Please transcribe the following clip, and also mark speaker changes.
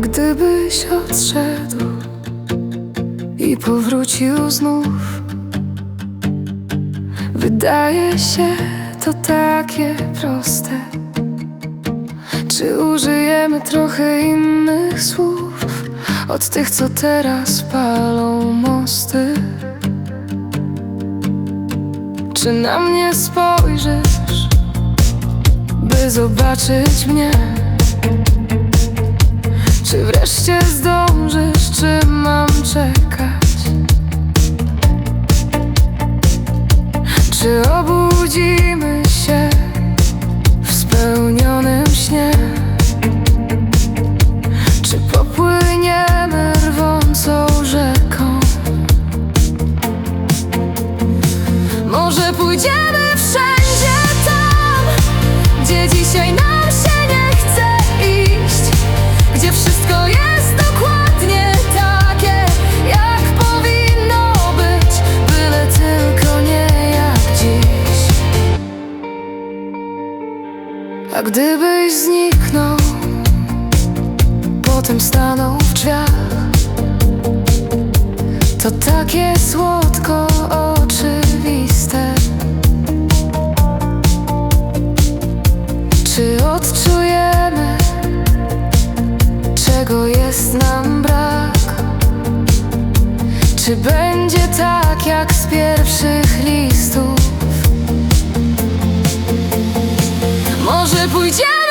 Speaker 1: gdybyś odszedł i powrócił znów. Wydaje się to takie proste. Czy użyjemy trochę innych słów od tych, co teraz palą mosty? Czy na mnie spojrzysz, by zobaczyć mnie? Czy wreszcie zdążysz, czy mam czekać? Czy obudzimy się w spełnionym śnie? Czy popłyniemy rwącą rzeką? Może pójdziemy wszędzie tam, gdzie dzisiaj A gdybyś zniknął, potem stanął w drzwiach, to takie słodko oczywiste. Czy odczujemy, czego jest nam brak? Czy będzie tak jak z pierwszych listów? 家。